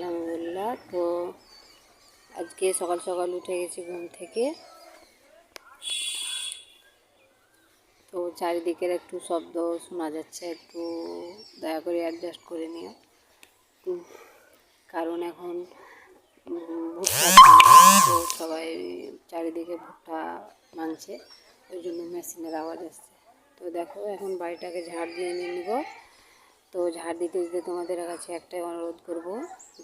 আলহামদুলিল্লাহ। তো আজকে সকাল সকাল উঠে গেছি ঘুম থেকে। তো চারিদিকের একটু শব্দ শোনা যাচ্ছে, একটু দয়া করে অ্যাডজাস্ট করে নিও। কারণ এখন ভুট্টা তো সবাই চারিদিকে ভুট্টা মানছে ওই জন্য মেশিনের আওয়াজ আসছে। তো দেখো এখন বাড়িটাকে ঝাড় দিয়ে নিয়ে নিব। তো ঝাড় দিতে দিতে তোমাদের কাছে একটাই অনুরোধ করব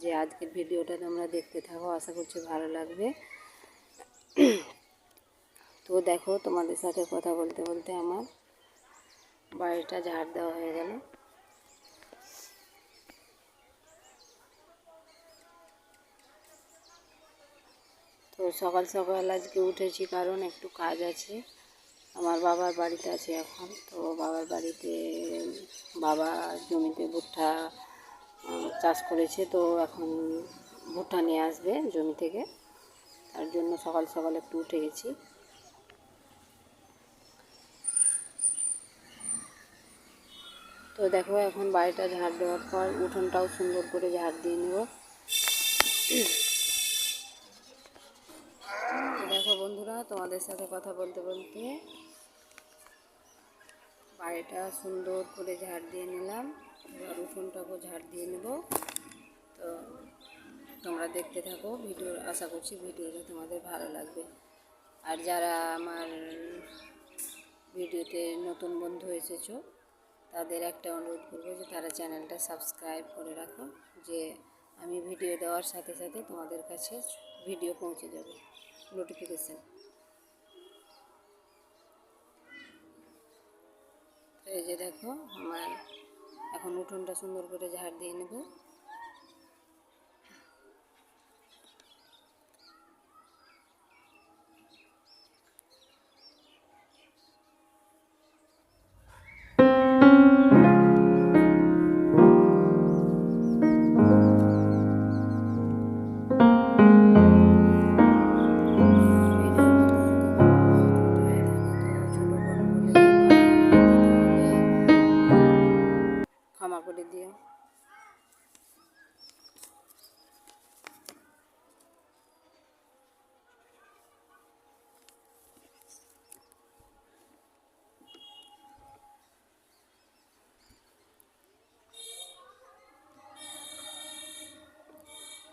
যে আজকের ভিডিওটা তোমরা দেখতে থাকো, আশা করছি ভালো লাগবে। তো দেখো তোমাদের সাথে কথা বলতে বলতে আমার বাড়িটা ঝাড় দেওয়া হয়ে গেল। তো সকাল সকাল আজকে উঠেছি কারণ একটু কাজ আছে। আমার বাবার বাড়িতে আছি এখন। তো বাবার বাড়িতে, বাবা জমিতে ভুট্টা চাষ করেছে। তো এখন ভুট্টা নিয়ে আসবে জমি থেকে। তার জন্য সকাল সকাল একটু উঠে গেছি। তো দেখো, এখন বাড়িটা ঝাড় দেওয়ার পর উঠোনটাও সুন্দর করে ঝাড় দিয়ে নেব। দেখো বন্ধুরা, তোমাদের সাথে কথা বলতে বলতে বাড়িটা সুন্দর করে ঝাড় দিয়ে নিলাম। এবার উঠোনটাকেও ঝাড় দিয়ে নেব। তো তোমরা দেখতে থাকো, ভিডিও আশা করছি ভিডিওটা তোমাদের ভালো লাগবে। আর যারা আমার ভিডিওতে নতুন বন্ধু এসেছ, তাদের একটা অনুরোধ করব যে তারা চ্যানেলটা সাবস্ক্রাইব করে রাখো, যে আমি ভিডিও দেওয়ার সাথে সাথে তোমাদের কাছে ভিডিও পৌঁছে যাবে, নোটিফিকেশান। এই যে দেখো আমার এখন উঠোনটা সুন্দর করে ঝাড় দিয়ে নেব। করে দিও।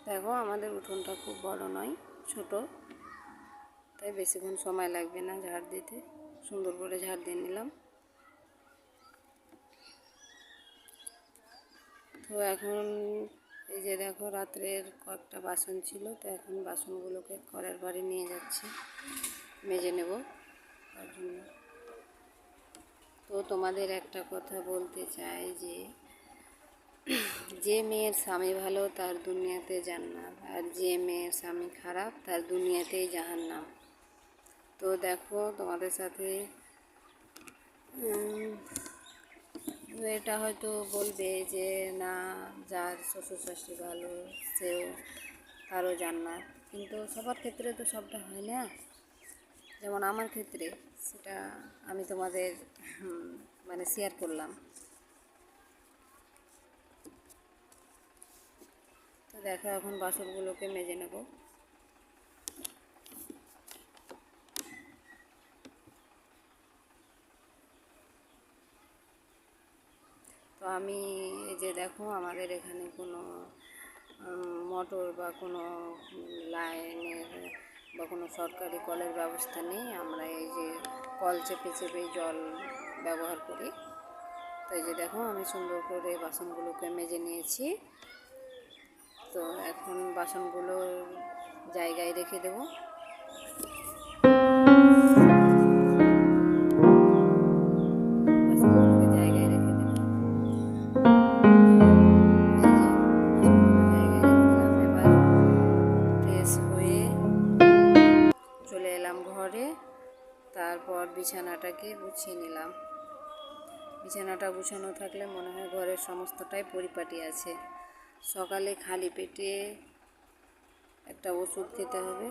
দেখো, আমাদের উঠোনটা খুব বড় নয়, ছোট। তাই বেশিক্ষণ সময় লাগবে না ঝাড় দিতে। সুন্দর করে ঝাড় দিয়ে নিলাম। তো এখন এই যে দেখো রাত্রের কয়েকটা বাসন ছিল, তো এখন বাসনগুলোকে করার বাড়ি নিয়ে যাচ্ছি। মেজে নেব। তার জন্য। তো তোমাদের একটা কথা বলতে চাই যে যে মেয়ের স্বামী ভালো, তার দুনিয়াতে জান্নাত। আর যে মেয়ের স্বামী খারাপ, তার দুনিয়াতেই জাহান্নাম। তো দেখো তোমাদের সাথে এটা হয়তো বলবে যে, না, যার শ্বশুর শাশুড়ি ভালো, সেও তারও জান্নাত। কিন্তু সবার ক্ষেত্রে তো সবটা হয় না। যেমন আমার ক্ষেত্রে, সেটা আমি তোমাদের মানে শেয়ার করলাম। তো দেখো, এখন বাসনগুলোকে মেজে নেব। তো আমি এই যে দেখো আমাদের এখানে কোনো মোটর বা কোনো লাইনের বা কোনো সরকারি কলের ব্যবস্থা নেই। আমরা এই যে কল চেপে চেপে জল ব্যবহার করি। তো এই যে দেখো আমি সুন্দর করে বাসনগুলোকে মেজে নিয়েছি। তো এখন বাসনগুলো জায়গায় রেখে দেবো। তারপর বিছানাটাকে গুছিয়ে নিলাম। বিছানাটা গুছানো থাকলে মনে হয় ঘরের সমস্তটাই পরিপাটি আছে। সকালে খালি পেটে একটা ওষুধ খেতে হবে।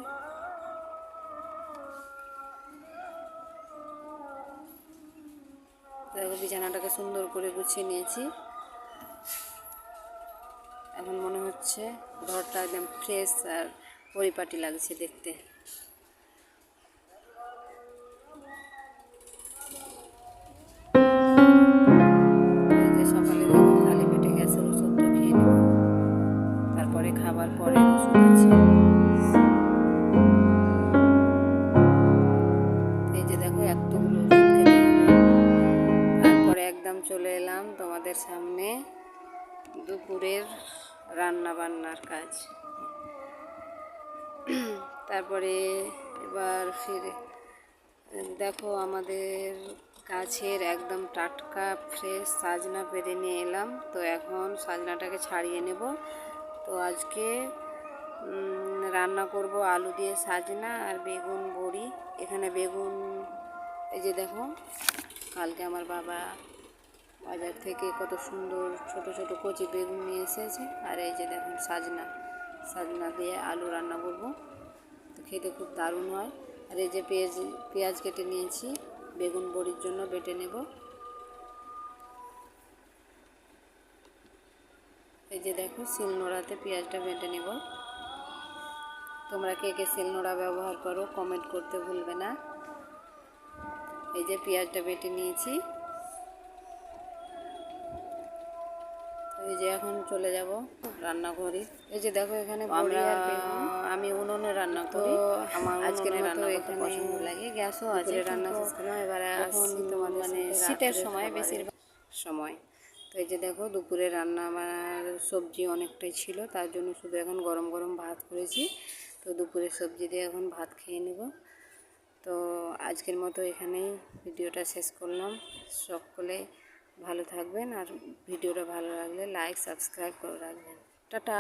দেখো বিছানাটাকে সুন্দর করে গুছিয়ে নিয়েছি। এখন মনে হচ্ছে ঘরটা একদম ফ্রেশ আর পরিপাটি লাগছে দেখতে। এলাম সামনে দুপুরের রান্না বান্নার কাজ। তারপরে এবার ফিরে, দেখো আমাদের গাছের একদম টাটকা ফ্রেশ সাজনা পেরে নিয়ে এলাম। তো এখন সাজনাটাকে ছাড়িয়ে নেব। তো আজকে রান্না করব আলু দিয়ে সাজনা আর বেগুন বড়ি। এখানে বেগুন, এই যে দেখো, কালকে আমার বাবা বাজার থেকে কত সুন্দর ছোট ছোট কচি বেগুন নিয়ে এসেছে। আর এই যে দেখুন সাজনা সাজনা দিয়ে আলু রান্না করব। তো খেতে খুব দারুণ হয়। আর এই যে পেঁয়াজ পেঁয়াজ কেটে নিয়েছি, বেগুন বড়ির জন্য বেটে নেব। এই যে দেখো, শিলনোড়াতে পেঁয়াজটা বেটে নেব। তোমরা কে কে শিলনোড়া ব্যবহার করো, কমেন্ট করতে ভুলবে না। এই যে পেঁয়াজটা বেটে নিয়েছি। যে এখন চলে যাব রান্না করি এই যে দেখো এখানে আমরা আমি উনুনে রান্না করি। আমার আজকের মতো এখানে পছন্দ লাগে। গ্যাসও আছে রান্না শেষ করলাম এবারে এখন তোমাদের মানে শীতের সময় বেশিরভাগ সময়। তো এই যে দেখো দুপুরে রান্না আমার সবজি অনেকটাই ছিল তার জন্য শুধু এখন গরম গরম ভাত করেছি। তো দুপুরের সবজি দিয়ে এখন ভাত খেয়ে নেব। তো আজকের মতো এখানেই ভিডিওটা শেষ করলাম। সকলে ভালো থাকবেন আর ভিডিওটা ভালো লাগলে লাইক সাবস্ক্রাইব করে রাখবেন। টাটা!